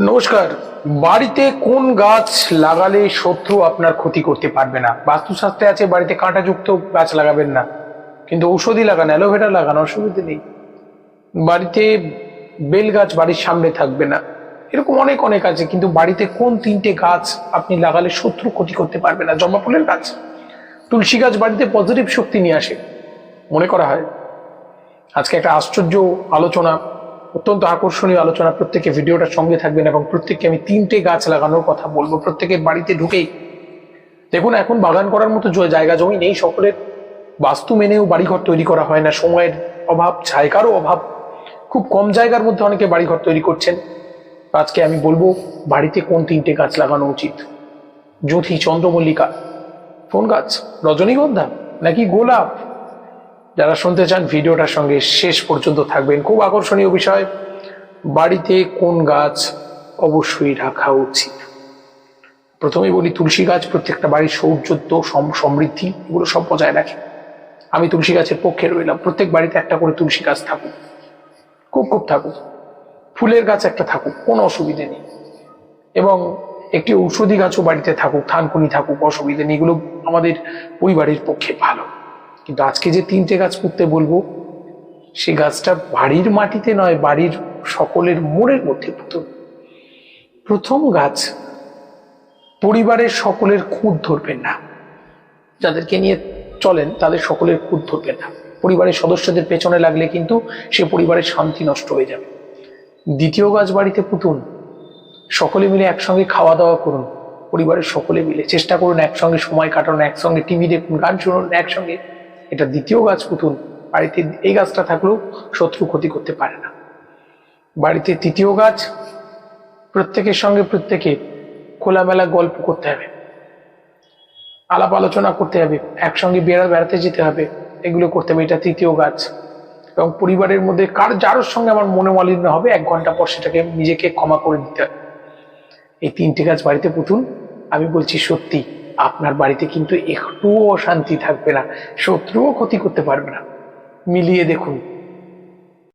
নমস্কার। বাড়িতে কোন গাছ লাগালে শত্রু আপনার ক্ষতি করতে পারবে না? বাস্তুশাস্ত্রে আছে, বাড়িতে কাঁটাযুক্ত গাছ লাগাবেন না। কিন্তু ঔষধি লাগান, অ্যালোভেরা লাগান, অসুবিধে নেই। বাড়িতে বেল গাছ বাড়ির সামনে থাকবে না। এরকম অনেক অনেক আছে, কিন্তু বাড়িতে কোন তিনটে গাছ আপনি লাগালে শত্রু ক্ষতি করতে পারবে না? জবা ফুলের গাছ। তুলসী গাছ বাড়িতে পজিটিভ শক্তি নিয়ে আসে। মনে করা হয়। আজকে একটা আশ্চর্য আলোচনা। অত্যন্ত আকর্ষণীয় আলোচনা। প্রত্যেকে ভিডিওটার সঙ্গে থাকবেন এবং প্রত্যেককে আমি তিনটে গাছ লাগানোর কথা বলব। প্রত্যেকের বাড়িতে ঢুকেই। দেখুন, এখন বাগান করার মতো জায়গা জমি নেই। সকলের বাস্তু মেনেও বাড়িঘর তৈরি করা হয় না। সময়ের অভাব জায়গারও অভাব। খুব কম জায়গার মধ্যে অনেকে বাড়িঘর তৈরি করছেন। আজকে আমি বলব, বাড়িতে কোন তিনটে গাছ লাগানো উচিত? জ্যোতি, চন্দ্রমল্লিকা। কোন গাছ? রজনীগন্ধা? নাকি গোলাপ? যারা শুনতে চান, ভিডিওটার সঙ্গে শেষ পর্যন্ত থাকবেন। খুব আকর্ষণীয় বিষয়, বাড়িতে কোন গাছ অবশ্যই রাখা উচিত? প্রথমেই বলি, তুলসী গাছ প্রত্যেকটা বাড়ির সৌর্যত্ব, সম- সমৃদ্ধি, এগুলো সব বজায় রাখে। আমি তুলসী গাছের পক্ষে রইলাম। প্রত্যেক বাড়িতে একটা করে তুলসী গাছ থাকুক। খুব খুব থাকুক। ফুলের গাছ একটা থাকুক, কোনো অসুবিধে নেই। এবং একটি ঔষধি গাছও বাড়িতে থাকুক, থানকুনি থাকুক, অসুবিধে নেই। এগুলো আমাদের পরিবারের পক্ষে ভালো। কিন্তু আজকে যে তিনটে গাছ পুঁততে বলব সেই গাছটা বাড়ির মাটিতে নয়, বাড়ির সকলের মোড়ের মধ্যে পুঁতুন প্রথম গাছ পরিবারের সকলের খুঁত ধরবেন না। যাদেরকে নিয়ে চলেন, তাদের সকলের খুঁত ধরবেন না। পরিবারের সদস্যদের পেছনে লাগলে কিন্তু সে পরিবারের শান্তি নষ্ট হয়ে যাবে। দ্বিতীয় গাছ বাড়িতে পুতুন। সকলে মিলে একসঙ্গে খাওয়া দাওয়া করুন। পরিবারের সকলে মিলে চেষ্টা করুন একসঙ্গে সময় কাটানো, একসঙ্গে টিভি দেখুন গান শুনুন, একসঙ্গে এটা দ্বিতীয় গাছ পুতুন বাড়িতে এই গাছটা থাকলেও শত্রু ক্ষতি করতে পারে না। বাড়িতে তৃতীয় গাছ, প্রত্যেকের সঙ্গে প্রত্যেকে খোলামেলা গল্প করতে হবে। আলাপ আলোচনা করতে হবে, একসঙ্গে বেড়া বেড়াতে যেতে হবে, এগুলো করতে হবে। এটা তৃতীয় গাছ। এবং পরিবারের মধ্যে কার যার সঙ্গে আমার মনে মালিন্য হবে, এক ঘণ্টা পর সেটাকে নিজেকে ক্ষমা করে দিতে হবে। এই তিনটে গাছ বাড়িতে পুতুন আমি বলছি সত্যি। আপনার বাড়িতে কিন্তু একটুও অশান্তি থাকবে না শত্রুও ক্ষতি করতে পারবে না। মিলিয়ে দেখুন।